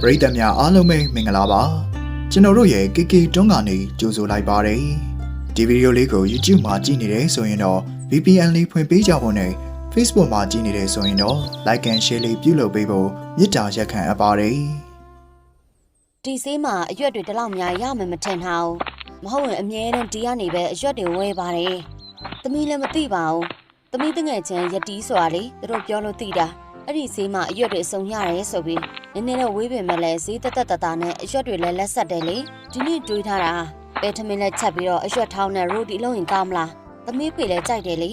ပရိသတ်များအားလုံးပဲမင်္ဂလာပါကျွန်တော်တို့ရဲ့ KK တွန်းကနေကြိုဆိုလိုက်ပါတယ်ဒီဗီဒီယိုလေးကို YouTube မှာကြည့်နေတယ်ဆိုရင်တော့ VPN လေးဖွင့်ပေးကြဖို့နဲ့ Facebook မှာကြည့်နေတယ်ဆိုရင်တော့ Like and Share လေးပြုလုပ်ပေးဖို့မေတ္တာရက်ခံအပ်ပါတယ်ဒီဆေးမှာအရွက်တွေတလောက်များရမယ်မထင်ထားဘူးမဟုတ်ရင်အမြဲတမ်းဒီကနေပဲအရွက်တွေဝဲပါတယ်သမီးလည်းမသိပါဘူးသမီးတငယ်ချင်းယတီးဆိုတာလေသူတို့ပြောလို့သိတာအဲ့ဒီဆေးမှာအရွက်တွေအစုံရတယ်ဆိုပြီး နည်းနည်းတော့ဝေးပင်မဲ့လဲဈေးတက်တက်တတာနဲ့အရွက်တွေလည်းလက်ဆက်တယ်လေဒီနေ့တွေးထားတာပဲထမင်းနဲ့ချက်ပြီးတော့အရွက်ထောင်းနဲ့ရိုတီလုံးရင်ကောင်းမလားသမီးဖေလည်းကြိုက်တယ်လေ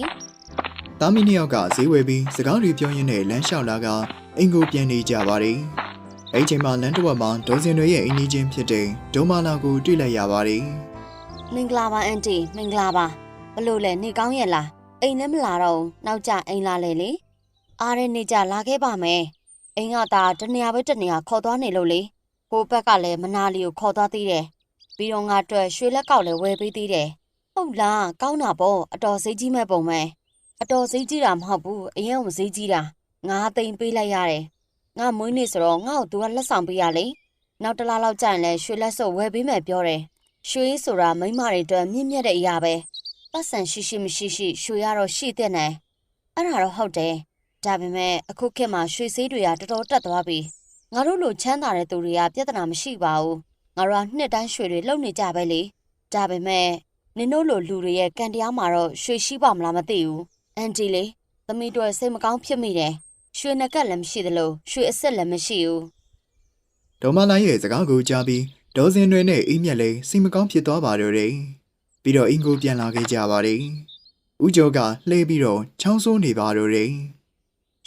တာမီနှစ်ယောက်ကဈေးဝယ်ပြီးစကားတွေပြောရင်းနဲ့လမ်းလျှောက်လာကအင်ကိုပြန်နေကြပါတယ်အဲ့ဒီချိန်မှာလမ်းတစ်ဝက်မှာဒေါ်စင်တွေရဲ့အင်းကြီးချင်းဖြစ်တဲ့ဒုံမာလာကိုတွေ့လိုက်ရပါတယ်မင်္ဂလာပါအန်တီမင်္ဂလာပါဘလို့လဲနေကောင်းရဲ့လားအိမ်လည်းမလာတော့ဘူးနောက်ကျအိမ်လာလေလေအားရနေကြလာခဲ့ပါမယ် အိမ်ကသာတနေရာပဲတနေရာခေါ်သွားနေလို့လေဟိုဘက်ကလည်းမနာလီကိုခေါ်သွားသေးတယ်ပြီးတော့ငါအတွက်ရွှေလက်ကောက်လည်းဝယ်ပေးသေးတယ်ဟုတ်လားကောင်းတာပေါ့အတော်စိတ်ကြီးမဲ့ပုံပဲအတော်စိတ်ကြီးတာမဟုတ်ဘူးအရင်ကမစိတ်ကြီးတာငါသိမ်ပေးလိုက်ရတယ်ငါမွေးနေဆိုတော့ငါ့ကိုသူကလက်ဆောင်ပေးရလေနောက်တစ်လားလောက်ကြာရင်လည်းရွှေလက်စုပ်ဝယ်ပေးမယ်ပြောတယ်ရွှေဆိုတာမိန်းမတွေအတွက်မြင့်မြတ်တဲ့အရာပဲပတ်စံရှိရှိမရှိရှိရွှေရတော့ရှိတဲ့နဲ့အဲ့ဒါတော့ဟုတ်တယ် ဒါပေမဲ့အခုခေတ်မှာရွှေစည်းတွေကတော်တော်တက်သွားပြီငါတို့လိုချမ်းသာတဲ့သူတွေကပြဿနာမရှိပါဘူးငါတို့ကနှစ်တိုင်းရွှေတွေလုံနေကြပဲလေဒါပေမဲ့နင်တို့လိုလူတွေရဲ့ကံတရားမှာတော့ရွှေရှိပါမလားမသိဘူးအန်တီလေသမီးတို့စိတ်မကောင်းဖြစ်မိတယ်ရွှေနကက်လည်းမရှိသလိုရွှေအစ်စ်လည်းမရှိဘူးဒေါ်မာလာရဲ့စကားကိုကြားပြီးဒေါ်စင်တွေနဲ့အိမ်မြက်လေးစိတ်မကောင်းဖြစ်သွားပါတော့တယ်ပြီးတော့အင်ကိုပြန်လာခဲ့ကြပါတယ်ဦးကျော်ကလှည့်ပြီးတော့ချောင်းဆိုးနေပါတော့တယ်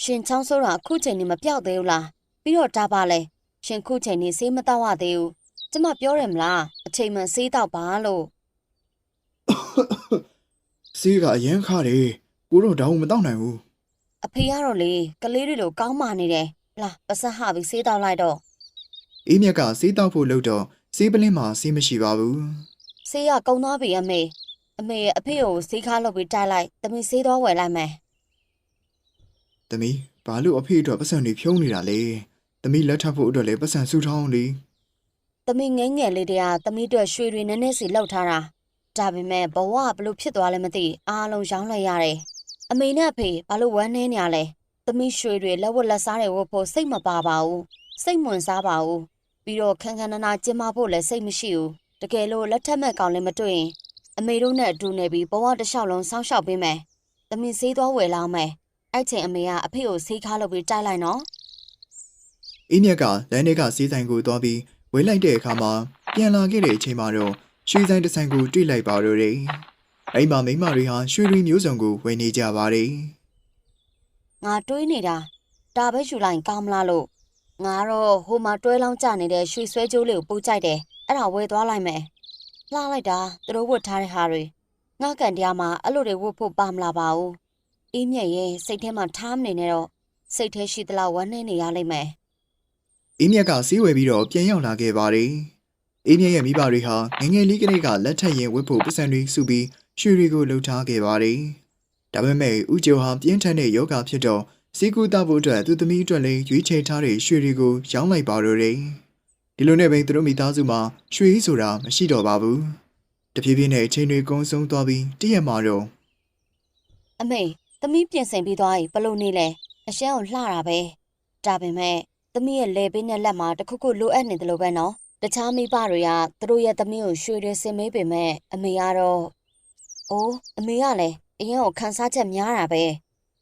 ရှင်ချောင်းဆိုးတာအခုချိန်နေမပြောက်သေးဘူးလားပြီးတော့ဒါပါလဲရှင်ခုချိန်နေဆေးမတော့ရသေးဘူးကျမပြောတယ်မလားအချိန်မှန်ဆေးတော့ပါလို့စီးကအရင်ခါတယ်ကိုတော့တောင်းမတောင်းနိုင်ဘူးအဖေကတော့လေကလေးတွေလိုကောင်းမာနေတယ်လာပစက်ဟပြီးဆေးတော့လိုက်တော့အေးမြက်ကစီးတောက်ဖို့လုပ်တော့စီးပလင်းမှာစီးမရှိပါဘူးဆေးရကုံသွားပြီအမေအမေအဖေကိုဆေးခါလုပ်ပြီးတိုက်လိုက်တမီဆေးတော့ဝယ်လိုက်မယ် သမီးဘာလို့အဖေအတွက်ပတ်စံတွေဖြုံးနေတာလဲသမီးလက်ထပ်ဖို့အတွက်လည်းပတ်စံစုထောင်းလေတမီငယ်ငယ်လေးတည်းကတမီတို့ရွှေတွေနည်းနည်းစီလောက်ထားတာဒါပေမဲ့ဘဝဘလို့ဖြစ်သွားလဲမသိအားလုံးရောင်းလိုက်ရတယ်အမေနဲ့အဖေဘာလို့ဝမ်းနေနေရလဲသမီးရွှေတွေလက်ဝတ်လက်စားတွေဝတ်ဖို့စိတ်မပါပါဘူးစိတ်မဝင်စားပါဘူးပြီးတော့ခန်းခန်းနာနာကျင်းမဖို့လည်းစိတ်မရှိဘူးတကယ်လို့လက်ထက်မဲ့ကောင်လည်းမတွေ့ရင်အမေတို့နဲ့အတူနေပြီးဘဝတစ်လျှောက်လုံးစောင့်ရှောက်ပေးမယ်သမီးဆေးသွားဝယ်လောင်းမယ် အဲ့ချိန်အမေကအဖေကိုဆေးခါလုပ်ပြီးတိုက်လိုက်နော်အေးမြက်ကလမ်းထဲကစီးဆိုင်ကိုသွားပြီးဝေးလိုက်တဲ့အခါမှာပြန်လာခဲ့တဲ့အချိန်မှာတော့ရွှေဆိုင်တစ်ဆိုင်ကိုတွေ့လိုက်ပါတော့တယ်အဲ့မှာမိန်းမတွေဟာရွှေရီမျိုးစုံကိုဝယ်နေကြပါတယ်ငါတွေးနေတာဒါပဲယူလိုက်ရင်ကောင်းမလားလို့ငါတော့ဟိုမှာတွဲလောင်းကြနေတဲ့ရွှေဆွဲကြိုးလေးကိုပူကြိုက်တယ်အဲ့ဒါဝယ်သွားလိုက်မယ်လှလိုက်တာသူတို့ဝတ်ထားတဲ့ဟာတွေငါကန်တရားမှာအဲ့လိုတွေဝတ်ဖို့ပါမလာပါဘူး အေးမြက်ရဲ့စိတ်ထဲမှာထားမနေနဲ့တော့စိတ်ထဲရှိသလောက်ဝမ်းနေနေရလိမ့်မယ်အေးမြက်ကစီးဝယ်ပြီးတော့ပြန်ရောက်လာခဲ့ပါတယ်အေးမြက်ရဲ့မိဘတွေဟာငယ်ငယ်လေးကလေးကလက်ထက်ရင်ဝတ်ဖို့ပတ်စံတွေစုပြီးရွှေတွေကိုလှုပ်ထားခဲ့ပါတယ်ဒါပေမဲ့ဦးကျော်ဟာပြင်းထန်တဲ့ယောဂဖြစ်တော့စီကူတာဖို့အတွက်သူသမီးအတွက်လည်းရွေးချယ်ထားတဲ့ရွှေတွေကိုရောင်းလိုက်ပါတော့တယ်ဒီလိုနဲ့ပဲသူတို့မိသားစုမှာရွှေဆိုတာမရှိတော့ပါဘူးတဖြည်းဖြည်းနဲ့အချိန်တွေကုန်းဆုံးသွားပြီးတည့်ရက်မှာတော့အမေ သမီးပြင်ဆင်ပြီးသွားပြီဘလို့နေလဲအရှမ်းကိုလှတာပဲဒါပေမဲ့သမီးရဲ့လေပေးနဲ့လက်မှာတခုခုလိုအပ်နေတယ်လို့ပဲနော်တခြားမိဘတွေကသူတို့ရဲ့သမီးကိုရွှေတွေစင်မေးပေမဲ့အမေကတော့အိုးအမေကလည်းအရင်ကိုခန်းစားချက်များတာပဲ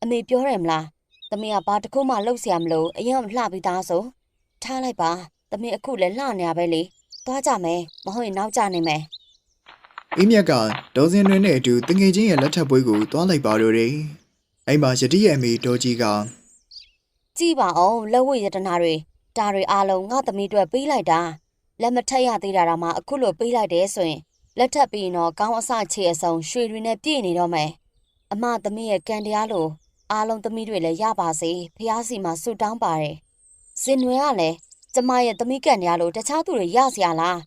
အမေပြောတယ်မလားသမီးကဘာတခုမှလှုပ်ဆရာမလို့အရင်ကလှပြီးသားဆိုထားလိုက်ပါသမီးအခုလည်းလှနေရပဲလေသွားကြမယ်မဟုတ်ရင်နောက်ကျနေမယ်အေးမြက်ကဒေါ်စင်တွင်နဲ့အတူတငယ်ချင်းရဲ့လက်ထပ်ပွေးကိုသွားလိုက်ပါတော့တယ် အဲ့မှာယတိရဲ့အမေဒေါ်ကြီးကကြည့်ပါအောင်လက်ဝတ်ရတနာတွေဒါတွေအားလုံးငါသမီးအတွက်ပေးလိုက်တာလက်မထက်ရသေးတာတော့မှအခုလိုပေးလိုက်တယ်ဆိုရင်လက်ထပ်ပြီးရင်တော့ကောင်းအစချေအစုံရွှေတွေနဲ့ပြည့်နေတော့မယ်အမသမီးရဲ့ကံတရားလို့အားလုံးသမီးတွေလည်းရပါစေဖះစီမှာဆုတောင်းပါတယ်စင်နွယ်ကလည်းကျမရဲ့သမီးကံတရားလို့တခြားသူတွေရစရာလား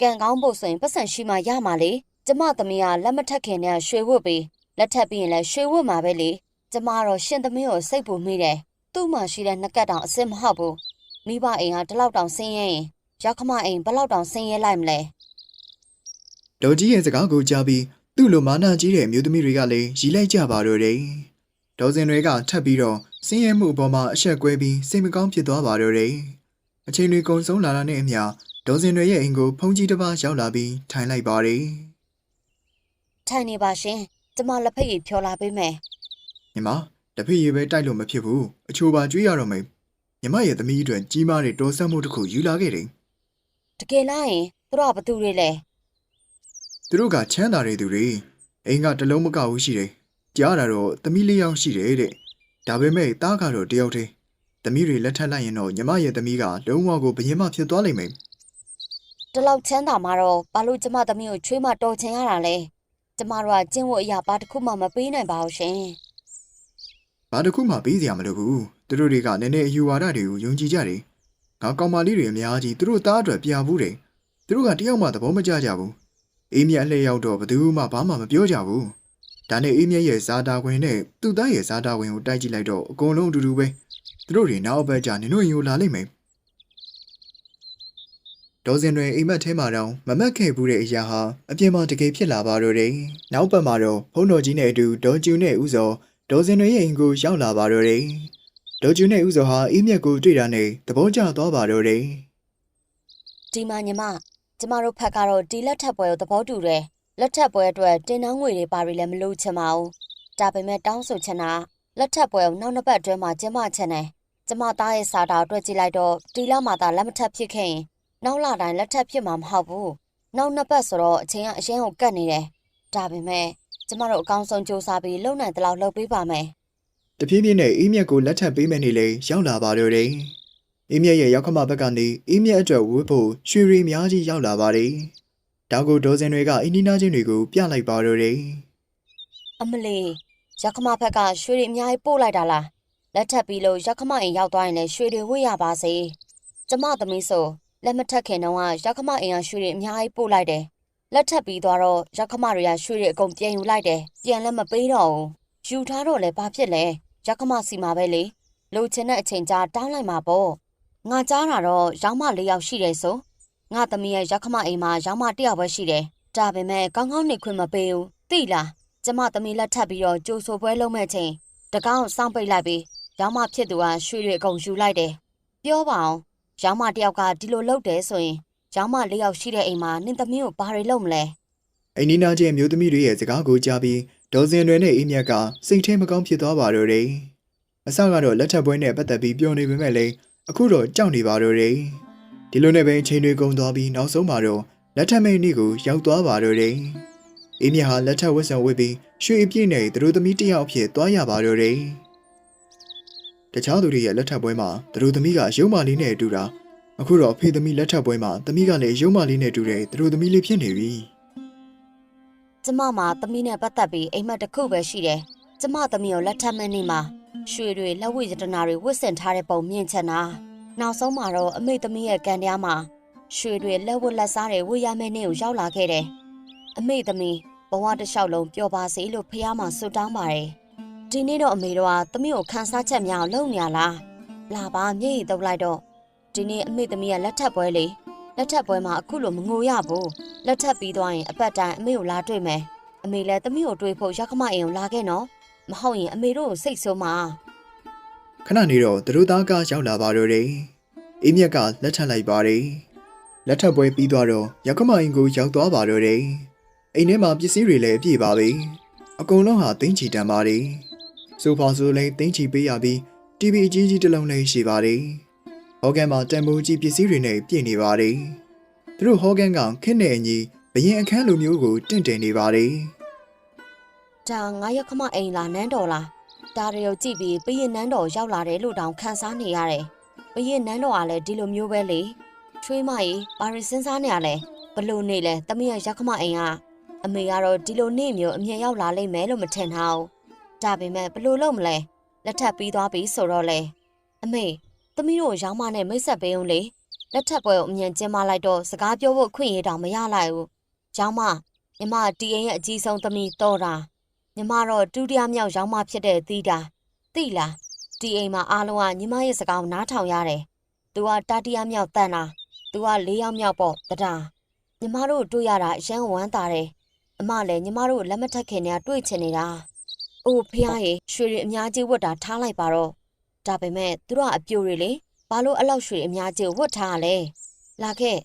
ကံကောင်းဖို့ဆိုရင်ပတ်စံရှိမှရမှာလေကျမသမီးကလက်မထက်ခင်နဲ့ရွှေဝတ်ပြီးလက်ထပ်ပြီးရင်လည်းရွှေဝတ်မှာပဲလေ ကျမတော့ရှင်သမီးကိုစိတ်ပူမိတယ်သူ့မှာရှိတဲ့နှကက်တောင်အစ်စ်မဟုတ်ဘူးမိဘအိမ်ဟာဒီလောက်တောင်ဆင်းရဲရင်ရောက်ခမအိမ်ဘယ်လောက်တောင်ဆင်းရဲလိုက်မလဲဒေါ်ကြီးရဲ့စကားကိုကြားပြီးသူ့လိုမာနကြီးတဲ့အမျိုးသမီးတွေကလည်းရီလိုက်ကြပါတော့တယ်။ဒေါ်စင်တွေကထပ်ပြီးတော့စင်းရဲမှုအပေါ်မှာအဆက်ကွဲပြီးစိတ်မကောင်းဖြစ်သွားပါတော့တယ်။အချိန်တွေကုန်ဆုံးလာတာနဲ့အမျှဒေါ်စင်တွေရဲ့အိမ်ကိုဖုန်ကြီးတစ်ပါးရောက်လာပြီးထိုင်လိုက်ပါတယ်ထိုင်နေပါရှင်ကျမလက်ဖက်ရည်ဖြောလာပေးမယ်။ ညီမတဖေးရေပဲတိုက်လို့မဖြစ်ဘူး။အချိုပါကျွေးရတော့မယ်။ညီမရဲ့သမီးအတွက်ကြီးမားတဲ့တော်ဆက်မှုတစ်ခုယူလာခဲ့တယ်တကယ်လားရင်သူတို့ကဘသူတွေလဲ။သူတို့ကချမ်းသာတဲ့သူတွေအိမ်ကတလုံးမကဘူးရှိတယ်။ကြားတာတော့သမီးလေးယောက်ရှိတယ်တဲ့။ဒါပေမဲ့တားကတော့တယောက်တည်းသမီးတွေလက်ထပ်လိုက်ရင်တော့ညီမရဲ့သမီးကလုံးဝကိုဘယင်မဖြစ်သွားလိမ့်မယ်ဒီလောက်ချမ်းသာမှာတော့ဘာလို့ကျမသမီးကိုချွေးမတော်ချင်ရတာလဲကျမတို့ကကျင့်ဝတ်အရာဘာတစ်ခုမှမပေးနိုင်ပါဘူးရှင်။ ဘာတစ်ခုမှပြီးစရာမလိုဘူး။သူတို့တွေကနည်းနည်းအယူဝါဒတွေကိုယုံကြည်ကြတယ်။ငါကောင်မလေးတွေအများကြီးသူတို့သားအတွက်ပြဘူးတယ်။သူတို့ကတယောက်မှသဘောမကျကြဘူး။အေးမြတ်အလှည့်ရောက်တော့ဘယ်သူမှဘာမှမပြောကြဘူး။ဒါနဲ့အေးမြတ်ရဲ့ဇာတာဝင်နဲ့သူ့သားရဲ့ဇာတာဝင်ကိုတိုက်ကြည့်လိုက်တော့အကုန်လုံးအတူတူပဲ။သူတို့တွေနောက်အပတ်ကျနင်တို့ရင်ကိုလာလိမ့်မယ်။ဒေါ်စင်တွေအိမ်မက်ထဲမှာတော့မမက်ခဲ့ဘူးတဲ့အရာဟာအပြင်မှာတကယ်ဖြစ်လာပါတော့တယ်။နောက်ပတ်မှာတော့ဖုန်းတော်ကြီးနဲ့အတူဒေါ်ကျူနဲ့ဦးစော ဒေါ်စင်တွေရဲ့အိမ်ကိုရောက်လာပါတော့တယ်။ဒေါ်ကျူနဲ့ဦးစောဟာအေးမြက်ကိုတွေ့တာနဲ့သဘောကျသွားပါတော့တယ်ဒီမှာညီမကျမတို့ဖက်ကတော့ဒီလက်ထပ်ပွဲကိုသဘောတူတယ်လက်ထပ်ပွဲအတွက်တင်နှောင်းငွေတွေပါရီလည်းမလို့ချင်ပါဘူးဒါပေမဲ့တောင်းဆိုချင်တာလက်ထပ်ပွဲကိုနောက်နှစ်ပတ်အတွင်းမှာကျင်းပချင်တယ်ကျမသားရဲ့စာတာကိုတွေ့ကြည့်လိုက်တော့ဒီလမှာသာလက်မထပ်ဖြစ်ခဲ့ရင်နောက်လတိုင်းလက်ထပ်ဖြစ်မှာမဟုတ်ဘူးနောက်နှစ်ပတ်ဆိုတော့အချိန်ကအရင်ကိုကတ်နေတယ်ဒါပေမဲ့ ကျမတို့အကောင်းဆုံးစူးစမ်းပြီးလုံနိုင်တဲ့လောက်လုပ်ပေးပါမယ်။တဖြည်းဖြည်းနဲ့အေးမြက်ကိုလက်ထပ်ပေးမယ်နေလေရောက်လာပါတော့တယ်။အေးမြက်ရဲ့ရောက်ခမဘက်ကနေအေးမြက်အတွက်ဝတ်ဖို့ရွှေရီအများကြီးရောက်လာပါတယ်။ဒါကိုဒေါ်စင်တွေကအင်းနီနာချင်းတွေကိုပြလိုက်ပါတော့တယ်။အမလီရက်ခမဖက်ကရွှေတွေအများကြီးပို့လိုက်တာလားလက်ထပ်ပြီးလို့ရက်ခမအိမ်ရောက်သွားရင်လည်းရွှေတွေဝတ်ရပါစေကျမသမီးဆိုလက်မထက်ခင်တော့ကရက်ခမအိမ်ကရွှေတွေအများကြီးပို့လိုက်တယ် လက်ထပ်ပြီးသွားတော့ရက်ခမတွေကရွှေတွေအကုန်ပြန်ယူလိုက်တယ်ပြန်လည်းမပေးတော့ဘူးယူထားတော့လည်းဘာဖြစ်လဲရက်ခမစီမှာပဲလေလိုချင်တဲ့အချိန်ကြာတောင်းလိုက်မှာပေါ့ငါကြားတာတော့ရောင်းမလေးယောက်ရှိတယ်ဆိုငါသမီးရဲ့ရက်ခမအိမ်မှာရောင်းမတစ်ယောက်ပဲရှိတယ်ဒါပေမဲ့ကောင်းကောင်းနေခွင့်မပေးဘူးသိလားကျမသမီးလက်ထပ်ပြီးတော့ကြိုးဆိုပွဲလုံးမဲ့ချိန်တကောင်းစောင့်ပိတ်လိုက်ပြီးရောင်းမဖြစ်သူကရွှေတွေအကုန်ယူလိုက်တယ်။ပြောပါအောင်ရောင်းမတယောက်ကဒီလိုလုပ်တယ်ဆိုရင် ရောင်းမလေးယောက်ရှိတဲ့အိမ်မှာနင်သမီးကိုဘာတွေလုပ်မလဲအိမ်နီနာချင်းအမျိုးသမီးတွေရဲ့စကားကိုကြားပြီးဒေါ်စင်တွေနဲ့အေးမြက်ကစိတ်ထဲမကောင်းဖြစ်သွားပါတော့တယ်။အစကတော့လက်ထပ်ပွဲနဲ့ပတ်သက်ပြီးပြောနေပေမဲ့လည်းအခုတော့ကြောက်နေပါတော့တယ်။ဒီလိုနဲ့ပဲအချိန်တွေကုန်သွားပြီးနောက်ဆုံးမှာတော့လက်ထပ်မိတ်နေ့ကိုရောက်သွားပါတော့တယ်။အေးမြဟာလက်ထပ်ဝတ်ဆံဝတ်ပြီးရွှေအပြည့်နဲ့သူတို့သမီးတစ်ယောက်အဖြစ်သွားရပါတော့တယ်။တခြားသူတွေရဲ့လက်ထပ်ပွဲမှာသူတို့သမီးကရုံမာလေးနဲ့တူတာ အခုတော့အဖေသမီးလက်ထပ်ပွဲမှာသမီးကလည်းရုံမာလေးနဲ့တူတယ်သူတို့သမီးလေးဖြစ်နေပြီ။။ကျမမှာသမီးနဲ့ပတ်သက်ပြီးအိမ်မက်တစ်ခုပဲရှိတယ်။ကျမသမီးကိုလက်ထပ်မဲ့နေမှာရွှေတွေလက်ဝတ်ရတနာတွေဝတ်ဆင်ထားတဲ့ပုံမြင်ချင်တာ။နောက်ဆုံးမှာတော့အမေသမီးရဲ့ကန်တရားမှာရွှေတွေလက်ဝတ်လက်စားတွေဝတ်ရမယ့်နေ့ကိုရောက်လာခဲ့တယ်။အမေသမီးဘဝတစ်လျှောက်လုံးပျော်ပါစေလို့ဖះမှာဆုတောင်းပါတယ်။ဒီနေ့တော့အမေတို့ကသမီးကိုခန်းစားချက်များအောင်လုပ်နေရလား။လာပါမျက်ရည်တုပ်လိုက်တော့ ဒီနေ့အမေသမီးကလက်ထပ်ပွဲလေလက်ထပ်ပွဲမှာအခုလိုမငိုရဘူး။လက်ထပ်ပြီးသွားရင်အပတ်တိုင်းအမေကိုလာတွေ့မယ်။အမေလည်းသမီးကိုတွေ့ဖို့ရောက်ခမအိမ်ကိုလာခဲ့နော်။မဟုတ်ရင်အမေတို့ကိုစိတ်ဆိုးမှာခဏနေတော့သူတို့သားကရောက်လာပါတော့တယ်။အေးမြက်ကလက်ထပ်လိုက်ပါတယ်။လက်ထပ်ပွဲပြီးသွားတော့ရက်ကမအင်ကိုရောက်သွားပါတော့တယ်။အိမ်ထဲမှာပစ္စည်းတွေလည်းအပြည့်ပါပဲ။အကုန်လုံးဟာတင်းချီတန်ပါတယ်။ဆိုဖာဆိုလည်းတင်းချီပေးရပြီး TV အကြီးကြီးတစ်လုံးလည်းရှိပါတယ်။ ဟော်ဂန်မှာတန်မိုးကြီးပစ္စည်းတွေနဲ့ပြည့်နေပါတယ်။သူတို့ဟော်ဂန်ကခင်းနေအညီဘရင်အခန်းလိုမျိုးကိုတင့်တယ်နေပါတယ်။။ဒါငါရောက်ခမအိမ်လာနန်းတော်လား။ဒါတွေကိုကြည့်ပြီးဘရင်နန်းတော်ရောက်လာတယ်လို့တောင်ခံစားနေရတယ်။ဘရင်နန်းတော်ကလည်းဒီလိုမျိုးပဲလေ။ချွေးမကြီးဘာရီစဉ်းစားနေရလဲ။ဘလို့နေလဲတမီးရဲ့ရောက်ခမအိမ်ကအမေကတော့ဒီလိုနေမျိုးအမြင်ရောက်လာလိမ့်မယ်လို့မထင်ထားဘူး။ဒါပေမဲ့ဘလို့လုပ်မလဲ။လက်ထပ်ပြီးသွားပြီဆိုတော့လေ။အမေ သမီးတို့ရောင်းမနဲ့မိတ်ဆက်ပေးအောင်လေ။လက်ထပ်ပွဲကိုအမြင်ကျင်းမလိုက်တော့စကားပြောဖို့ခွင့်ရတောင်မရလိုက်ဘူး။ရောင်းမညီမတီအိမ်ရဲ့အကြီးဆုံးသမီးတော်တာညီမတော့ဒုတိယမြောက်ရောင်းမဖြစ်တဲ့သီတာသိလားဒီအိမ်မှာအားလုံးကညီမရဲ့စကားကိုနားထောင်ရတယ်သူသူကတာတီယာမြောက်တန်တာသူက၄ယောက်မြောက်ပေါ့တတာညီမတို့တွေ့ရတာအရန်ဝမ်းသာတယ်အမလည်းညီမတို့လက်မထက်ခင်တည်းကတွေ့ချင်နေတာအိုးဖះရေရွှေတွေအများကြီးဝတ်တာထားလိုက်ပါတော့ ဒါပေမဲ့သူတို့ကအပြိုတွေလေဘာလို့အဲ့လောက်ရွှေအများကြီးဝတ်ထားရလဲလာခဲ့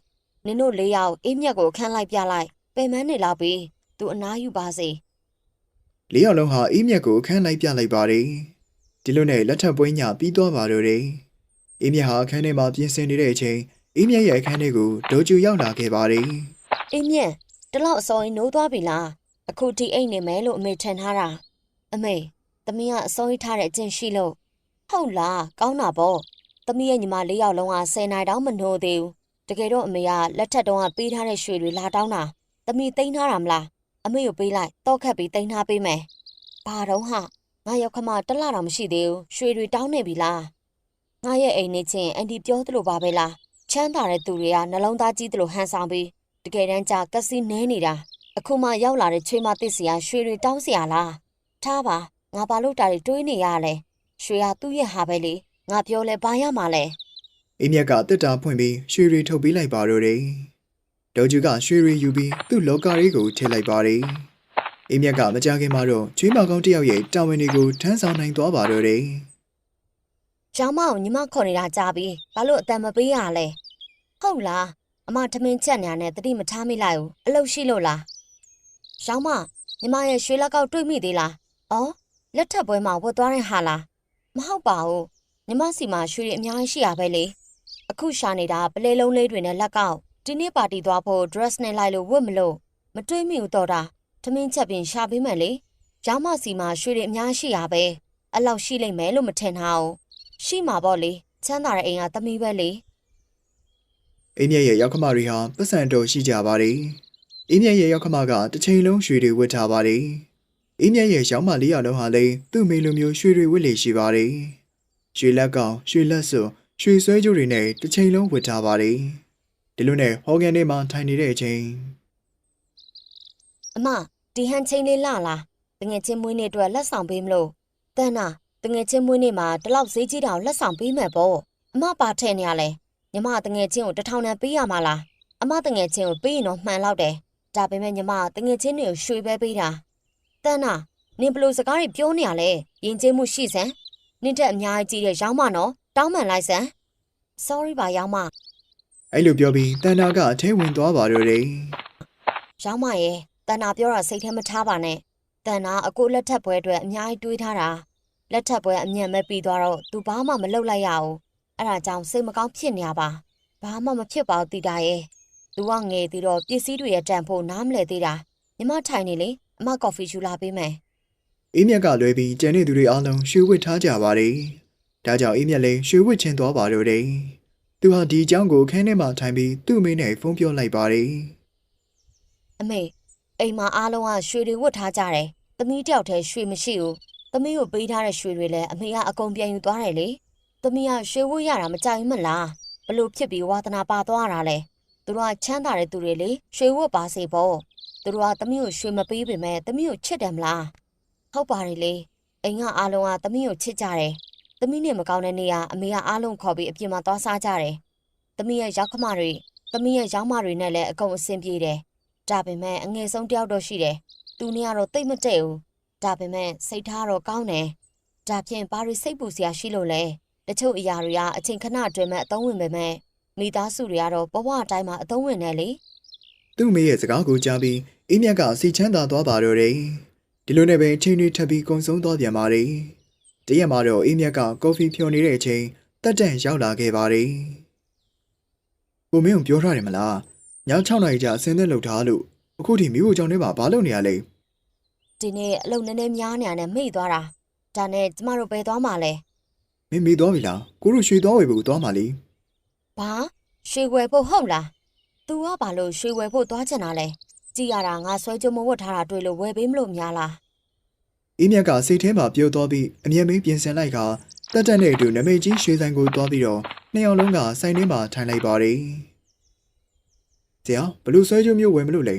နင်တို့၄ယောက်အေးမြက်ကိုခန်းလိုက်ပြလိုက်ပင်မနေလောက်ပြီသူအနားယူပါစေလေးယောက်လုံးဟာအေးမြက်ကိုအခန်းလိုက်ပြလိုက်ပါတယ်ဒီလိုနဲ့လက်ထပ်ပွဲညပြီးသွားပါတော့တယ်အေးမြက်ဟာအခန်းထဲမှာပြင်ဆင်နေတဲ့အချိန်အေးမြက်ရဲ့အခန်းထဲကိုဒေါ်ကျူရောက်လာခဲ့ပါတယ်အေးမြက်ဒီလောက်အစောရင်နိုးသွားပြီလားအခုထိအိတ်နေမယ်လို့အမေထင်ထားတာအမေသမီးကအစောကြီးထားတဲ့အကျင့်ရှိလို့ ဟုတ်လားကောင်းတာပေါ့သမီးရဲ့ညီမ၄ယောက်လုံးက10နိုင်တောင်မနှိုးသေးဘူးတကယ်တော့အမေကလက်ထက်တုံးကပေးထားတဲ့ရွှေတွေလာတောင်းတာသမီးသိမ်းထားတာမလားအမေကိုပေးလိုက်တော့ခတ်ပြီးသိမ်းထားပေးမယ်ဘာတော့ဟာငါရောက်ခမတစ်လတော့မရှိသေးဘူးရွှေတွေတောင်းနေပြီလားငါရဲ့အိမ်နေချင်းအန်တီပြောသလိုပါပဲလားချမ်းသာတဲ့သူတွေကနှလုံးသားကြီးသလိုဟန်ဆောင်ပြီးတကယ်တမ်းကျကက်စီနဲနေတာအခုမှရောက်လာတဲ့ချွေးမသစ်စရာရွှေတွေတောင်းစရာလားထားပါငါဘာလို့တာတွေတွေးနေရလဲ ရွှေကသူ့ရဲ့ဟာပဲလေငါပြောလဲဘာရမှာလဲအေးမြက်ကတစ်တာဖွင့်ပြီးရွှေတွေထုတ်ပေးလိုက်ပါတော့တယ်ဒေါ်ကျူကရွှေတွေယူပြီးသူ့လောကလေးကိုထည့်လိုက်ပါတယ်အေးမြက်ကမကြခင်မှာတော့ကျွေးမကောင်းတစ်ယောက်ရဲ့တာဝန်တွေကိုထမ်းဆောင်နိုင်သွားပါတော့တယ်ကျောင်းမအောင်ညီမခေါ်နေတာကြားပြီဘာလို့အတန်မပေးရလဲဟုတ်လားအမထမင်းချက်ညာနဲ့တတိမထားမိလိုက်ဘူးအလုပ်ရှိလို့လားကျောင်းမညီမရဲ့ရွှေလက်ကောက်တွေးမိသေးလားအော်လက်ထပ်ပွဲမှာဝတ်သွားတဲ့ဟာလား မဟုတ်ပါဘူးညီမစီမှာရွှေတွေအများကြီးရှိရပဲလေအခုရှာနေတာပလဲလုံးလေးတွေနဲ့လက်ကောက်ဒီနေ့ပါတီသွားဖို့ dress နဲ့လိုက်လို့ဝတ်မလို့မတွေးမိဘူးတော့တာထမင်းချက်ပြင်ရှာပေးမယ်လေကျောင်းမစီမှာရွှေတွေအများကြီးရှိရပဲအဲ့လောက်ရှိလိမ့်မယ်လို့မထင်ထားဘူးရှိမှာပေါ့လေချမ်းသာတဲ့အိမ်ကသမီးပဲလေအေးမြက်ရဲ့ရောက်ခမတွေဟာပတ်စံတော်ရှိကြပါတယ်အေးမြက်ရဲ့ရောက်ခမကတစ်ချိန်လုံးရွှေတွေဝတ်ထားပါတယ် အေးမြက်ရဲ့ရောင်းမလေးယောက်လုံးဟာလည်းသူ့မိလိုမျိုးရွှေတွေဝတ်လေရှိပါတယ်ရွှေလက်ကောင်ရွှေလက်စွပ်ရွှေဆွဲကြိုးတွေနဲ့တစ်ချိန်လုံးဝတ်ထားပါတယ်ဒီလိုနဲ့ဟော်ဂန်ထဲမှာထိုင်နေတဲ့အချိန်အမဒီဟန်ချင်းလေးလာလားတငယ်ချင်းမွေးနေ့အတွက်လက်ဆောင်ပေးမလို့တန်းနာတငယ်ချင်းမွေးနေ့မှာဒီလောက်ဈေးကြီးတောင်လက်ဆောင်ပေးမယ်ပေါ့အမပါထည့်နေရလဲညီမတငယ်ချင်းကိုတစ်ထောင်တန်ပေးရမှာလားအမတငယ်ချင်းကိုပေးရင်တော့မှန်လောက်တယ်ဒါပေမဲ့ညီမတငယ်ချင်းတွေကိုရွှေပဲပေးတာ တန်းနာနင်ဘလို့စကားတွေပြောနေရလဲယဉ်ကျေးမှုရှိစမ်းနင်တက်အများကြီးတဲ့ရောင်းမနော်တောင်းမှန်လိုက်စမ်း sorry ပါရောင်းမအဲ့လိုပြောပြီးတန်နာကအထဲဝင်သွားပါတော့တယ်ရောင်းမရဲ့တန်နာပြောတာစိတ်ထဲမထားပါနဲ့တန်နာအကိုလက်ထပ်ပွဲအတွက်အများကြီးတွေးထားတာလက်ထပ်ပွဲအမြန်မဲ့ပြီးသွားတော့သူဘာမှမလုပ်လိုက်ရဘူးအဲ့ဒါကြောင့်စိတ်မကောင်းဖြစ်နေရပါဘာမှမဖြစ်ပါဘူးတီတာရဲ့သူကငယ်သေးတော့ပစ္စည်းတွေရဲ့တန်ဖို့နားမလဲသေးတာညီမထိုင်နေလေ အမကော်ဖီရှူလာပေးမယ်အေးမြက်ကလွဲပြီးကျန်တဲ့သူတွေအားလုံးရွှေဝတ်ထားကြပါတယ်ဒါကြောင့်အေးမြက်လည်းရွှေဝတ်ချင်းသွားပါတော့တယ်သူဟာဒီအကြောင်းကိုခန်းထဲမှာထိုင်ပြီးသူ့အမေနဲ့ဖုန်းပြောလိုက်ပါတယ်အမေအိမ်မှာအားလုံးကရွှေတွေဝတ်ထားကြတယ်သမီးတယောက်တည်းရွှေမရှိဘူးသမီးကိုပေးထားတဲ့ရွှေတွေလည်းအမေကအကုန်ပြန်ယူသွားတယ်လေသမီးကရွှေဝတ်ရတာမကြိုက်ဘူးမလားဘလို့ဖြစ်ပြီးဝါသနာပါသွားတာလဲသူတို့ကချမ်းသာတဲ့သူတွေလေရွှေဝတ်ပါစေပေါ့ သူတို့ကသမီးကိုရွှေမပေးပေမဲ့သမီးကိုချစ်တယ်မလားဟုတ်ပါတယ်လေအိမ်ကအားလုံးကသမီးကိုချစ်ကြတယ်သမီးနဲ့မကောင်းတဲ့နေ့ကအမေကအားလုံးခေါ်ပြီးအပြင်မှာသွားစားကြတယ်သမီးရဲ့ရောက်ခမတွေသမီးရဲ့ရောက်မတွေနဲ့လည်းအကုန်အဆင်ပြေတယ်ဒါပေမဲ့အငယ်ဆုံးတယောက်တော့ရှိတယ်။သူနဲ့ကတော့တိတ်မတည့်ဘူး။ဒါပေမဲ့စိတ်ထားတော့ကောင်းတယ်။ဒါဖြင့်ဘာတွေစိတ်ပူစရာရှိလို့လဲ။တချို့အရာတွေကအချိန်ခဏအတွင်းမဲ့အသုံးဝင်ပေမဲ့မိသားစုတွေကတော့ဘဝအတိုင်းမှာအသုံးဝင်တယ်လေသူ့အမေရဲ့စကားကိုကြားပြီး အေးမြက်ကစီချမ်းသာသွားပါတော့တယ်ဒီလိုနဲ့ပဲအချိန်တွေထပ်ပြီးကုံဆုံးသွားပြန်ပါတယ်တရက်မှာတော့အေးမြက်ကကော်ဖီဖြော်နေတဲ့အချိန်တက်တန့်ရောက်လာခဲ့ပါတယ်ကိုမင်းကိုပြောထားတယ်မလားည6နာရီကြာအစင်းသက်လောက်ထားလို့အခုထိမိဖို့ကြောင့်ထဲမှာဘာလုပ်နေရလဲ။ဒီနေ့အလုပ်နည်းနည်းများနေရနဲ့မိတ်သွားတာ။ဒါနဲ့ကျမတို့ပဲသွားမှာလဲမင်းမေးသွားပြီလားကိုတို့ရွှေသွားဝယ်ဖို့သွားမှာလी။ဘာရွှေဝယ်ဖို့ဟုတ်လား။ तू ကဘာလို့ရွှေဝယ်ဖို့သွားချင်တာလဲ။ ကြည်ရတာငါဆွဲကြုံမဝတ်ထားတာတွေ့လို့ဝယ်ပေးမလို့များလားအေးမြက်ကစိတ်ထဲမှာပြောသွားပြီးအမြဲမင်းပြင်ဆင်လိုက်ကတက်တက်နဲ့အတူနမိတ်ကြီးရွှေဆိုင်ကိုသွားပြီးတော့နှစ်ယောက်လုံးကဆိုင်ထဲမှာထိုင်လိုက်ပါတယ်။ကြာဘလို့ဆွဲကြိုးမျိုးဝယ်မလို့လဲ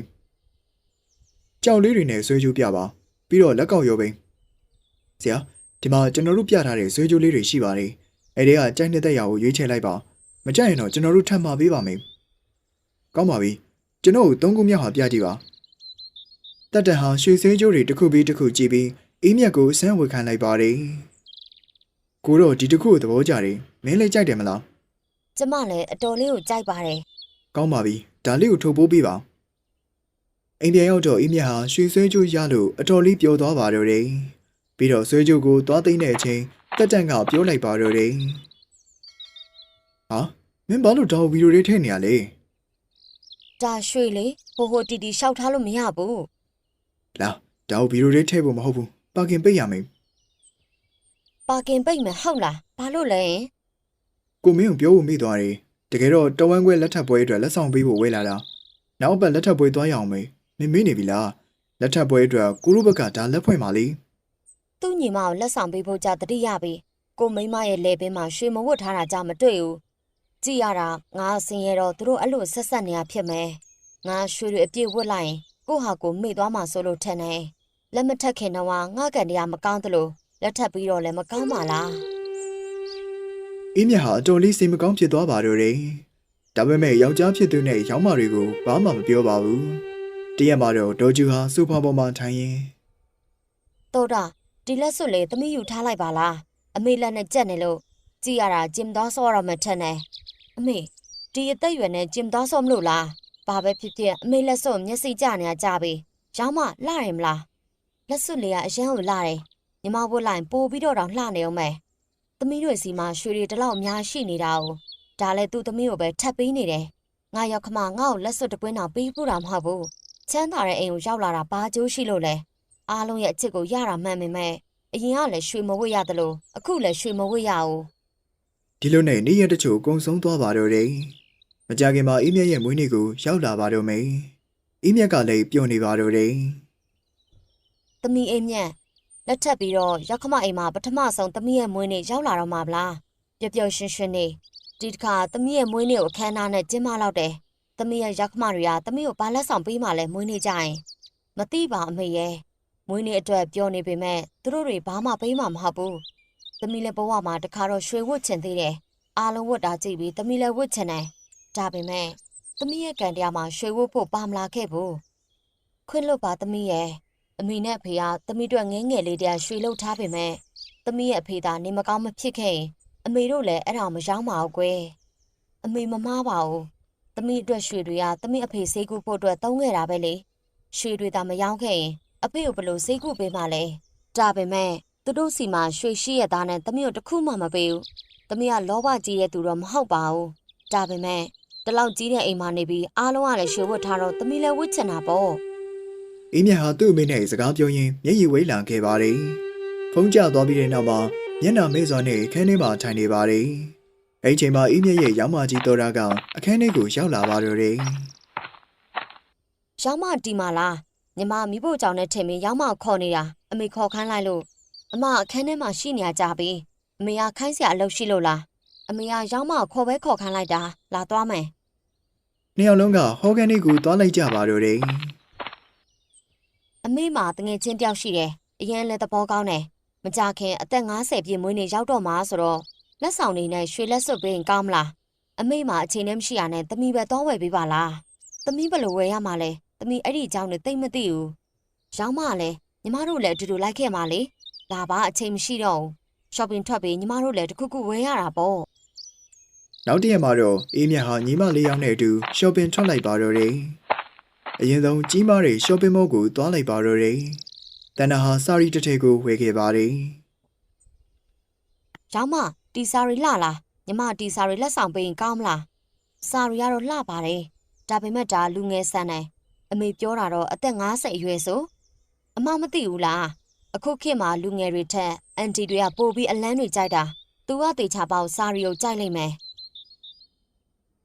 ။ကြောက်လေးတွေနဲ့ဆွဲကြိုးပြပါပြီးတော့လက်ကောက်ရောပိန်း။ကြာဒီမှာကျွန်တော်တို့ပြထားတဲ့ဆွဲကြိုးလေးတွေရှိပါတယ်။အဲ့ဒီကကြိုက်နေတဲ့ရာကိုရွေးချယ်လိုက်ပါမကြရင်တော့ကျွန်တော်တို့ထပ်မှာပေးပါမယ်ကောင်းပါပြီ ကျွန်တော်တို့သုံးခုမြောက်ဟာပြကြည့်ပါတက်တန်ဟာရွှေဆွေးကြိုးတွေတစ်ခုပြီးတစ်ခုကြည့်ပြီးအေးမြတ်ကိုစမ်းဝေခံလိုက်ပါတယ်ကိုတော့ဒီတစ်ခုကိုသဘောကျတယ်မင်းလည်းကြိုက်တယ်မလားကျမလည်းအတော်လေးကိုကြိုက်ပါတယ်ကောင်းပါပြီဒါလေးကိုထုတ်ပိုးပေးပါအိမ်ပြန်ရောက်တော့အေးမြတ်ဟာရွှေဆွေးကြိုးရလို့အတော်လေးပျော်သွားပါတော့တယ်ပြီးတော့ဆွေးကြိုးကိုသွားသိမ့်တဲ့အချိန်တက်တန်ကပြောလိုက်ပါတော့တယ်ဟာမင်းဘာလို့တော့ဗီဒီယိုလေးထည့်နေရလဲ ဒါရွှေလေဟိုဟိုတီတီရှောက်ထားလို့မရဘူးလာဒါကိုဗီဒီယိုလေးထည့်ဖို့မဟုတ်ဘူးပါကင်ပိတ်ရမယ်ပါကင်ပိတ်မယ်ဟုတ်လားဘာလို့လဲကိုမင်းကိုပြောဖို့မိသွားတယ်တကယ်တော့တဝမ်းခွဲလက်ထပ်ပွဲအတွက်လက်ဆောင်ပေးဖို့ဝေးလာတာနောက်ပတ်လက်ထပ်ပွဲသွားရအောင်မေမင်းမေးနေပြီလားလက်ထပ်ပွဲအတွက်ကိုရုဘက်ကဒါလက်ဖွဲ့ပါလေသူ့ညီမကိုလက်ဆောင်ပေးဖို့ကြတတိယပြီကိုမိန်းမရဲ့လေပင်မှာရွှေမဝတ်ထားတာကြမတွေ့ဘူး ကြည့်ရတာငါဆင်းရဲတော့သူတို့အဲ့လိုဆက်ဆက်နေရဖြစ်မယ်ငါရွှေတွေအပြည့်ဝတ်လိုက်ရင်ကိုဟာကိုမေ့သွားမှာဆိုလို့ထင်တယ်လက်မထက်ခင်တော့ငါကန်တရားမကောင်းသလိုလက်ထပ်ပြီးတော့လည်းမကောင်းပါလားအေးမြတ်ဟာအတော်လေးစိတ်မကောင်းဖြစ်သွားပါတော့တယ်ဒါပေမဲ့ယောက်ျားဖြစ်သူနဲ့ရောင်းမတွေကိုဘာမှမပြောပါဘူးတရက်မှာတော့ဒေါ်ကျူဟာဆိုဖာပေါ်မှာထိုင်ရင်းတော်တာဒီလက်စွပ်လေးသမီးယူထားလိုက်ပါလားအမေလက်နဲ့ကြက်နေလို့ကြည့်ရတာဂျင်သားဆော့ရမှထက်နေ အမေဒီအသက်အရွယ်နဲ့ဂျင်သားဆော့မလို့လားဘာပဲဖြစ်ဖြစ်အမေလက်စွပ်မျက်စိကျနေကြပြီရောင်းမလှရင်မလားလက်စွပ်လေးကအရန်ကိုလှတယ်ညီမဘို့လိုက်ပို့ပြီးတော့တောင်လှနေအောင်မယ်သမီးတို့စီမှာရွှေတွေတလောက်အများရှိနေတာ哦ဒါလည်းသူ့သမီးကိုပဲထပ်ပေးနေတယ်ငါရောက်ခမငါ့ကိုလက်စွပ်တစ်ပွင့်တောင်ပေးဖို့တာမဟုတ်ဘူးချမ်းသာတဲ့အိမ်ကိုရောက်လာတာဘာကျိုးရှိလို့လဲအားလုံးရဲ့အချစ်ကိုရတာမှန်ပေမဲ့အရင်ကလည်းရွှေမဝတ်ရတယ်လို့အခုလည်းရွှေမဝတ်ရအောင် ဒီလိုနဲ့နေ့ရက်တချို့ကုံဆုံးသွားပါတော့တယ်မကြခင်မှာအေးမြတ်ရဲ့မွေးနေ့ကိုရောက်လာပါတော့မယ်အေးမြတ်ကလည်းပြုံနေပါတော့တယ်။သမီးအိမ်မြတ်လက်ထပ်ပြီးတော့ရောက်ခမအိမ်မှာပထမဆုံးသမီးရဲ့မွေးနေ့ရောက်လာတော့မှာဗလား။ပျော်ပျော်ရွှင်ရွှင်နေဒီတစ်ခါသမီးရဲ့မွေးနေ့ကိုအခမ်းအနားနဲ့ကျင်းပလောက်တယ်။သမီးရဲ့ရောက်ခမတွေကသမီးကိုဘာလက်ဆောင်ပေးမှလဲမွေးနေ့ကြရင်မသိပါအမေရဲ့မွေးနေ့အတွက်ပြောနေပေမဲ့သူတို့တွေဘာမှပေးမှမဟုတ်ဘူး။ သမီးလည်းဘဝမှာတစ်ခါတော့ရွှေဝတ်ချင်သေးတယ်။အားလုံးဝတ်တာကြည့်ပြီးသမီးလည်းဝတ်ချင်တယ်။ဒါပေမဲ့သမီးရဲ့ကံတရားမှာရွှေဝတ်ဖို့ပါမလာခဲ့ဘူး။ခွင့်လွတ်ပါသမီးရဲ့အမေနဲ့အဖေကသမီးတို့ငင်းငယ်လေးတည်းရွှေလုတ်ထားပေမဲ့သမီးရဲ့အဖေသာနေမကောင်းမဖြစ်ခဲ့ရင်အမေတို့လည်းအဲ့ဒါမရောပါဘူးကွယ်အမေမမားပါဘူးသမီးအတွက်ရွှေတွေကသမီးအဖေစိတ်ကူဖို့အတွက်သုံးခဲ့တာပဲလေရွှေတွေသာမရောခဲ့ရင်အဖေကိုဘယ်လို့စိတ်ကူပေးမှလဲဒါပေမဲ့ သူတို့စီမှာရွှေရှိရသားနဲ့သမီးကိုတစ်ခုမှမပေးဘူးသမီးကလောဘကြီးတဲ့သူတော့မဟုတ်ပါဘူးဒါပေမဲ့ဒီလောက်ကြီးတဲ့အိမ်မှာနေပြီးအားလုံးကလည်းရွှေဝတ်ထားတော့သမီးလည်းဝတ်ချင်တာပေါ့အေးမြတ်ဟာသူ့အမေနဲ့စကားပြောရင်းမျက်ရည်ဝေးလာခဲ့ပါတယ်ဖုန်းကျသွားပြီးတဲ့နောက်မှာမျက်နှာမေ့စွာနဲ့အခန်းထဲမှာထိုင်နေပါတယ်အဲ့ဒီချိန်မှာအေးမြတ်ရဲ့ရောင်းမကြီးတော်တာကအခန်းထဲကိုရောက်လာပါတော့တယ်ရောင်းမတီမာလားညီမမိဖို့ကြောင့်နဲ့ထင်မင်းရောင်းမခေါ်နေတာအမေခေါ်ခိုင်းလိုက်လို့ အမအခန်းထဲမှာရှိနေကြပြီအမေကခိုင်းစရာအလုပ်ရှိလို့လားအမေကရောင်းမခေါ်ပဲခေါ်ခိုင်းလိုက်တာလာသွားမယ်နှစ်ယောက်လုံးကဟော်ဂန်နစ်ကိုသွားလိုက်ကြပါတော့တယ်အမေမှာတငယ်ချင်းတယောက်ရှိတယ်အရင်လည်းသဘောကောင်းတယ်မကြခင်အသက်50ပြည့်မွေးနေရောက်တော့မှာဆိုတော့လက်ဆောင်နေနဲ့ရွှေလက်စွပ်ပေးရင်ကောင်းမလားအမေမှာအချိန်နဲ့မရှိရနဲ့တမီပဲတော့ဝယ်ပေးပါလားတမီဘယ်လိုဝယ်ရမှာလဲတမီအဲ့ဒီအကြောင်းနဲ့သိမ့်မသိဘူးရောင်းမလည်းညီမတို့လည်းအတူတူလိုက်ခဲ့မှာလေ ဒါပါအချိန်မရှိတော့ဘူး shopping ထွက်ပြီးညီမတို့လည်းတစ်ခုခုဝယ်ရတာပေါ့နောက်တစ်ရက်မှာတော့အေးမြတ်ဟာညီမလေးယောက်နဲ့အတူ shopping ထွက်လိုက်ပါတော့တယ်အရင်ဆုံးကြီးမားတဲ့ shopping mall ကိုသွားလိုက်ပါတော့တယ်တန်နာဟာစာရီတစ်ထည်ကိုဝယ်ခဲ့ပါတယ်ရောင်းမတီစာရီလှလားညီမတီစာရီလက်ဆောင်ပေးရင်ကောင်းမလားစာရီကတော့လှပါတယ်ဒါပေမဲ့ဒါလူငယ်ဆန်တယ်အမေပြောတာတော့အသက်50အရွယ်ဆိုအမမသိဘူးလား အခုခေတ်မှာလူငယ်တွေထက်အန်တီတွေကပိုပြီးအလန်းတွေကြိုက်တာသူကတေချာပေါက်စာရီကိုကြိုက်လိမ့်မယ်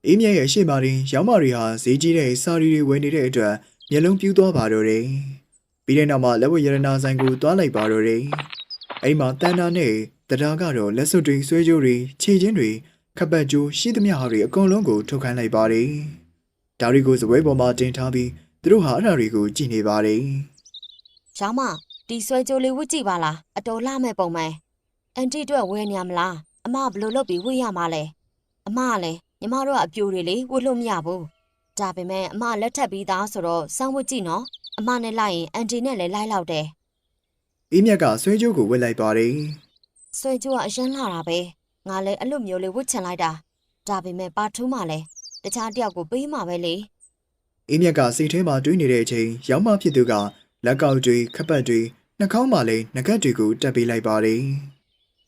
အေးမြတ်ရဲ့ရှေ့မှာတင်ရောင်းမတွေဟာဈေးကြီးတဲ့စာရီတွေဝယ်နေတဲ့အတွက်မျက်လုံးပြူးသွားပါတော့တယ်ပြီးတဲ့နောက်မှာလက်ဝတ်ရတနာဆိုင်ကိုသွားလိုက်ပါတော့တယ်အဲ့မှာတန်နာနဲ့တရားကတော့လက်စွပ်တွေဆွဲကြိုးတွေခြေချင်းတွေခပ်ပတ်ကြိုးရှိသမျှဟာတွေအကုန်လုံးကိုထုတ်ခိုင်းလိုက်ပါတယ်ဒါတွေကိုစပွဲပေါ်မှာတင်ထားပြီးသူတို့ဟာအဲ့ဒါတွေကိုကြည့်နေပါတယ်ရောင်းမ ဒီဆွဲကြိုးလေးဝတ်ကြည့်ပါလားအတော်လှမဲ့ပုံမှန်အန်တီအတွက်ဝယ်နေရမလားအမဘယ်လိုလုပ်ပြီးဝတ်ရမှာလဲအမကလည်းညီမတို့ကအပြိုတွေလေဝတ်လို့မရဘူးဒါပေမဲ့အမလက်ထပ်ပြီးသားဆိုတော့စောင်းဝတ်ကြည့်နော်အမနဲ့လိုက်ရင်အန်တီနဲ့လည်းလိုက်လောက်တယ်အေးမြတ်ကဆွဲကြိုးကိုဝက်လိုက်ပါတယ်ဆွဲကြိုးကအရန်လာတာပဲငါလည်းအဲ့လိုမျိုးလေးဝတ်ချင်လိုက်တာဒါပေမဲ့ပါထူးမှလည်းတခြားတယောက်ကိုပေးမှာပဲလေအေးမြတ်ကစိတ်ထဲမှာတွေးနေတဲ့အချိန်ရောက်မှဖြစ်သူကလက်ကောက်တွေခပ်ပတ်တွေ နှာခေါင်းမှာလည်းငကတ်တွေကိုတက်ပေးလိုက်ပါတယ်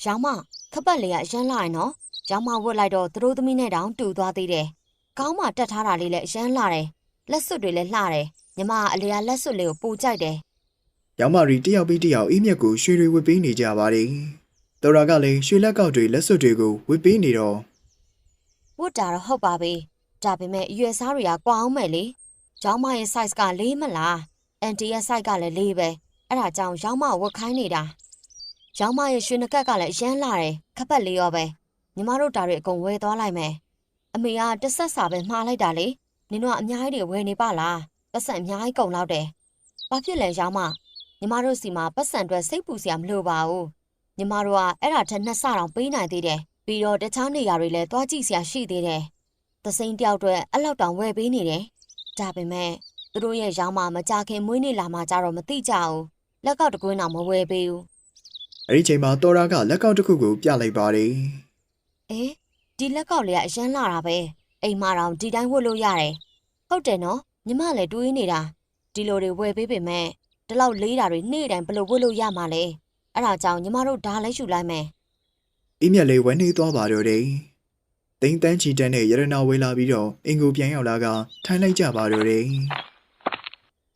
ရောင်မခပ်ပတ်လေးကအရန်လာရင်နော်ရောင်မဝတ်လိုက်တော့သူတို့သမီးနဲ့တောင်တူသွားသေးတယ်ကောင်းမှတက်ထားတာလေးလည်းအရန်လာတယ်လက်စွပ်တွေလည်းလှတယ်ညီမကအလေယာလက်စွပ်လေးကိုပိုကြိုက်တယ်ရောက်မရီတယောက်ပြီးတယောက်အေးမြတ်ကိုရွှေတွေဝစ်ပေးနေကြပါတယ်တော်ရာကလည်းရွှေလက်ကောက်တွေလက်စွပ်တွေကိုဝစ်ပေးနေတော့ဝတ်တာတော့ဟုတ်ပါပြီဒါပေမဲ့အရွယ်စားတွေကကွာအောင်မဲ့လေရောင်မရဲ့ size ကလေးမလားအန်တီရဲ့ size ကလည်းလေးပဲ အဲ့ဒါကြောင့်ရောင်မဝတ်ခိုင်းနေတာရောင်မရဲ့ရွှေနကက်ကလည်းအရန်လာတယ်ခပ်ပတ်လေးရောပဲညီမတို့ဒါတွေအကုန်ဝယ်သွားလိုက်မယ်အမေကတစ်ဆက်စာပဲမှားလိုက်တာလေနင်တို့ကအများကြီးတွေဝယ်နေပါလားပတ်စံအများကြီးကုန်တော့တယ်ဘာဖြစ်လဲရောင်မညီမတို့စီမှာပတ်စံအတွက်စိတ်ပူစရာမလိုပါဘူးညီမတို့ကအဲ့ဒါထက်နှစ်ဆတောင်ပေးနိုင်သေးတယ်ပြီးတော့တခြားနေရာတွေလည်းသွားကြည့်စရာရှိသေးတယ်သစိမ်းတယောက်အတွက်အဲ့လောက်တောင်ဝယ်ပေးနေတယ်ဒါပေမဲ့ သူတို့ရဲ့ရောင်းမမကြခင်မွေးနေ့လာမှကြတော့မသိကြဘူးလက်ကောက်တကွင်းတောင်မဝယ်ပေးဘူးအဲ့ဒီချိန်မှာတော်ရာကလက်ကောက်တစ်ခုကိုပြလိုက်ပါတယ်အေးဒီလက်ကောက်လေးကအရန်လာတာပဲအိမ်မတောင်ဒီတိုင်းဝတ်လို့ရတယ်ဟုတ်တယ်နော်ညီမလည်းတွေးနေတာဒီလိုတွေဝယ်ပေးပေမဲ့ဒီလောက်လေးတာတွေနေ့တိုင်းဘယ်လိုဝတ်လို့ရမှာလဲအဲ့ဒါကြောင့်ညီမတို့ဒါလည်းယူလိုက်မယ်အေးမြတ်လေးဝမ်းနေသွားပါတော့တယ်တိန်တန်းချီတန်းနဲ့ရတနာဝေးလာပြီးတော့အင်ကိုပြန်ရောက်လာကထိုင်လိုက်ကြပါတော့တယ်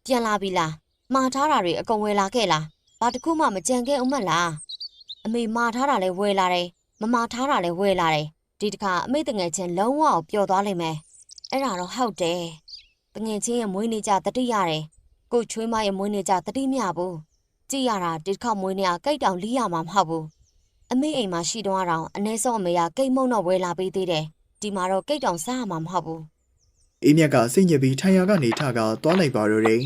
ပြန်လာပြီလားမှားထားတာတွေအကုန်ဝယ်လာခဲ့လားဘာတစ်ခုမှမကြံခဲ့အောင်မလားအမေမှားထားတာလည်းဝယ်လာတယ်မမှားထားတာလည်းဝယ်လာတယ်ဒီတစ်ခါအမေတငယ်ချင်းလုံးဝပျော်သွားလိမ့်မယ်အဲ့ဒါတော့ဟုတ်တယ်တငယ်ချင်းရဲ့မွေးနေ့ကြတတိရတယ်ကိုချွေးမရဲ့မွေးနေ့ကြတတိမြဘူးကြည့်ရတာဒီတစ်ခါမွေးနေ့ကကိတ်တောင်လီးရမှာမဟုတ်ဘူးအမေအိမ်မှာရှိတော့အောင်အ ਨੇ ဆုံးအမေကကိတ်မုံတော့ဝယ်လာပေးသေးတယ်ဒီမှာတော့ကိတ်တောင်စားရမှာမဟုတ်ဘူး အေးမြတ်ကစိတ်ညစ်ပြီးထိုင်ရာကနေထကသွားလိုက်ပါတော့တယ်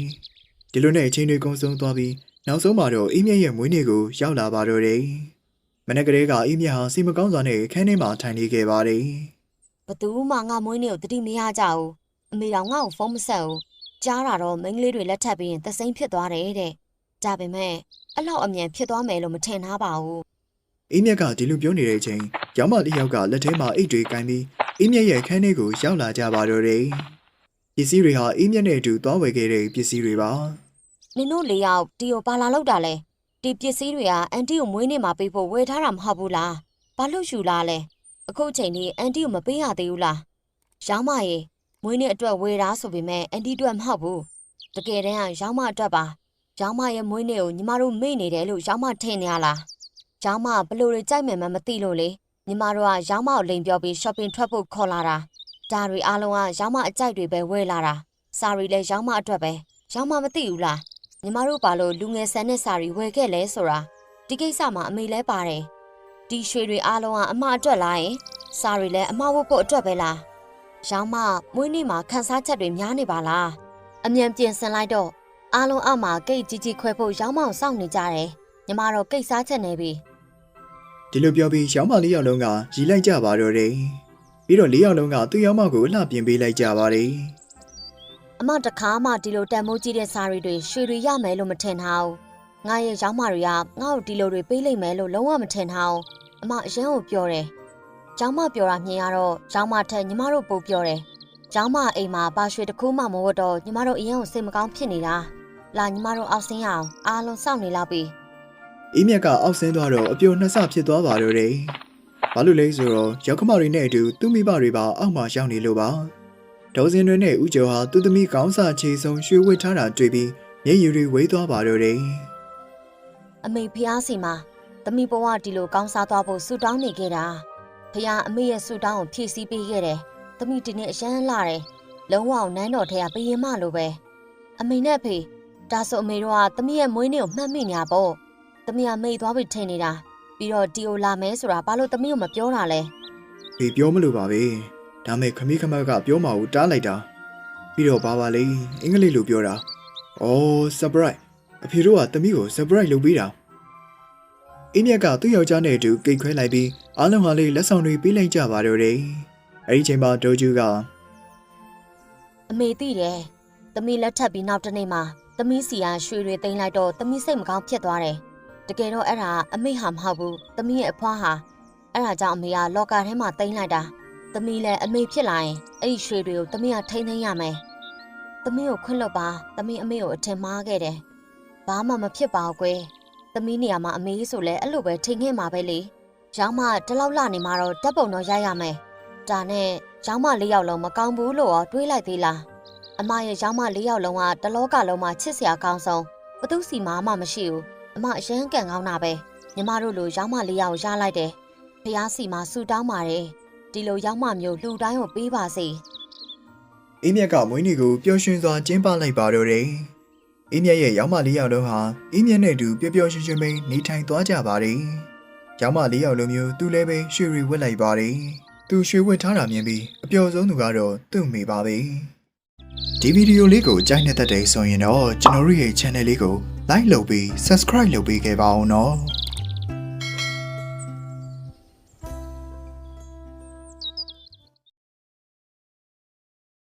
ဒီလိုနဲ့အချိန်တွေကုန်ဆုံးသွားပြီးနောက်ဆုံးမှာတော့အေးမြတ်ရဲ့မွေးနေ့ကိုရောက်လာပါတော့တယ်မနေ့ကလေးကအေးမြတ်ဟာစိတ်မကောင်းစွာနဲ့ခန်းထဲမှာထိုင်နေခဲ့ပါတယ်ဘသူမှငါမွေးနေ့ကိုတတိမရကြဘူးအမေတော်ငါ့ကိုဖုန်းမဆက်ဘူးကြားတာတော့မိန်းကလေးတွေလက်ထပ်ပြီးရင်သစိမ့်ဖြစ်သွားတယ်တဲ့ဒါပေမဲ့အဲ့လောက်အမြန်ဖြစ်သွားမယ်လို့မထင်ထားပါဘူး အေးမြတ်ကဒီလိုပြောနေတဲ့အချိန်ရောင်မတစ်ယောက်ကလက်ထဲမှာအိတ်တွေကင်ပြီးအေးမြတ်ရဲ့ခန်းထဲကိုရောက်လာကြပါတော့တယ်ပစ္စည်းတွေဟာအေးမြတ်နဲ့အတူသွားဝယ်ခဲ့တဲ့ပစ္စည်းတွေပါနင်တို့လေးယောက်ဒီကိုဘာလာလောက်တာလဲဒီပစ္စည်းတွေကအန်တီကိုမွေးနေ့မှာပေးဖို့ဝယ်ထားတာမဟုတ်ဘူးလားဘာလို့ယူလာလဲအခုချိန်ကြီးအန်တီကိုမပေးရသေးဘူးလားရောင်းမရေမွေးနေ့အတွက်ဝယ်တာဆိုပေမဲ့အန်တီအတွက်မဟုတ်ဘူးတကယ်တမ်းကရောင်းမအတွက်ပါရောင်းမရဲ့မွေးနေ့ကိုညီမတို့မေ့နေတယ်လို့ရောင်းမထင်နေရလား ကျောင်းမဘလို့တွေကြိုက်မယ်မမသိလို့လေညီမတို့ကရောင်းမကိုလိန်ပြောပြီး shopping ထွက်ဖို့ခေါ်လာတာဒါတွေအားလုံးကရောင်းမအကြိုက်တွေပဲဝယ်လာတာစာရီလည်းရောင်းမအတွက်ပဲရောင်းမမသိဘူးလားညီမတို့ဘာလို့လူငယ်ဆန်တဲ့စာရီဝယ်ခဲ့လဲဆိုတာဒီကိစ္စမှာအမေလဲပါတယ်ဒီရွှေတွေအားလုံးကအမအတွက်လားယင်စာရီလည်းအမဝတ်ဖို့အတွက်ပဲလားရောင်းမမွေးနေ့မှာခန်းစားချက်တွေများနေပါလားအမြန်ပြင်ဆင်လိုက်တော့အားလုံးအောက်မှာကိတ်ကြီးကြီးခွဲဖို့ရောင်းမအောင်စောင့်နေကြတယ်ညီမတို့ကိတ်စားချက်နေပြီ ဒီလိုပြောပြီးရောင်မလေးယောက်လုံးကရီလိုက်ကြပါတော့တယ်ပြီးတော့လေးယောက်လုံးကသူ့ယောင်မကိုအလှပြင်ပေးလိုက်ကြပါတယ်အမတခါမှဒီလိုတန်မိုးကြီးတဲ့စာရီတွေရွှေတွေရမယ်လို့မထင်ထားဘူး။ငါရဲ့ရောင်းမတွေကငါ့ကိုဒီလိုတွေပေးလိမ့်မယ်လို့လုံးဝမထင်ထားဘူး။အမအရန်ကိုပြောတယ်။ကျောင်းမပြောတာမြင်ရတော့ကျောင်းမထက်ညီမတို့ပိုပြောတယ်။ကျောင်းမအိမ်မှာပါရွှေတစ်ခုမှမဝတ်တော့ညီမတို့အရင်ကစိတ်မကောင်းဖြစ်နေတာ။လာညီမတို့အောက်ဆင်းရအောင်အားလုံးစောင့်နေလောက်ပြီ အေးမြတ်ကအောက်ဆင်းသွားတော့အပြိုနှစ်ဆဖြစ်သွားပါတော့တယ်ဘာလို့လဲဆိုတော့ရောက်ခမတွေနဲ့အတူသူ့မိဘတွေပါအောက်မှာရောက်နေလို့ပါဒေါ်စင်တွေနဲ့ဦးကျော်ဟာသူ့သမီးကောင်းစာချေဆုံးရွှေဝစ်ထားတာတွေ့ပြီးမျက်ရည်တွေဝေးသွားပါတော့တယ်။အမေဖျားစီမှာသမီးဘဝဒီလိုကောင်းစားသွားဖို့ဆူတောင်းနေခဲ့တာ။ဖျားအမေရဲ့ဆူတောင်းကိုဖြည့်ဆည်းပေးခဲ့တယ်။သမီးဒီနေ့အရန်လာတယ်။လုံးဝနန်းတော်ထဲကဘယင်မလိုပဲ။အမေနဲ့ဖေဒါဆိုအမေတို့ကသမီးရဲ့မွေးနေ့ကိုမှတ်မိညာပေါ့။ သမီးကမိတ်သွားပြီထင်နေတာ။ပြီးတော့ဒီကိုလာမဲဆိုတာဘာလို့သမီးကိုမပြောတာလဲဒီပြောမလို့ပါပဲဒါမဲ့ခမီးခမက်ကပြောမှာကိုတားလိုက်တာပြီးတော့ဘာပါလဲအင်္ဂလိပ်လိုပြောတာအော် surprise အဖေတို့ကတမီးကို surprise လုပ်ပေးတာအင်းမြတ်ကသူ့ယောက်ျားနဲ့အတူကိတ်ခွဲလိုက်ပြီးအားလုံးဟာလေးလက်ဆောင်တွေပေးလိုက်ကြပါတော့တယ်အဲ့ဒီချိန်မှာတိုဂျူကအမေသိတယ်။သမီးလက်ထပ်ပြီးနောက်တစ်နေ့မှာသမီးစီကရွှေတွေသိမ်းလိုက်တော့သမီးစိတ်မကောင်းဖြစ်သွားတယ်။ တကယ်တော့အဲ့ဒါအမေဟာမဟုတ်ဘူး။သမီးရဲ့အဖွားဟာအဲ့ဒါကြောင့်အမေကလော်ကာထဲမှာသိမ်းလိုက်တာ။သမီးလည်းအမေဖြစ်လာရင်အဲ့ဒီရွှေတွေကိုသမီးကထိန်းသိမ်းရမယ်။သမီးကိုခွင့်လွတ်ပါ။သမီးအမေကိုအထင်မှားခဲ့တယ်။ဘာမှမဖြစ်ပါဘူးကွယ်။သမီးနေရာမှာအမေဆိုလဲအဲ့လိုပဲထိန်ခဲ့မှာပဲလေ။ရောင်းမဒီလောက်လာနေမှာတော့ဓာတ်ပုံတော့ရိုက်ရမယ်။ဒါနဲ့ရောင်းမလေးယောက်လုံးမကောင်းဘူးလို့ရောတွေးလိုက်သေးလား။အမရဲ့ရောင်းမလေးယောက်လုံးကတလောကလုံးမှာချစ်စရာကောင်းဆုံးဘသူစီမှမှမရှိဘူး။အ မအရန်ကန်ကောင်းတာပဲ။ညီမတို့လိုရောင်းမလေးယောက်ရလိုက်တယ်။ဖះစီမှာဆူတောင်းပါတယ်။ဒီလိုရောင်းမမျိုးလူတိုင်းကိုပေးပါစေအေးမြက်ကမွေးနေ့ကိုပျော်ရွှင်စွာကျင်းပလိုက်ပါတော့တယ်။အေးမြက်ရဲ့ရောင်းမလေးယောက်လုံးဟာအေးမြက်နဲ့အတူပျော်ပျော်ရွှင်ရွှင်ပဲနေထိုင်သွားကြပါတယ်။ရောင်းမလေးယောက်လုံးမျိုးသူလည်းပဲရွှေရီဝတ်လိုက်ပါတယ်။သူရွှေဝတ်ထားတာမြင်ပြီးအပျော်ဆုံးသူကတော့သူ့မိပါပဲ။ဒီဗီဒီယိုလေးကိုကြိုက်နေတဲ့တဲ့ဆိုရင်တော့ကျွန်တော်တို့ရဲ့ channel လေးကို like လုပ်ပြီး subscribe လုပ်ပေးခဲ့ပါအောင်နော်။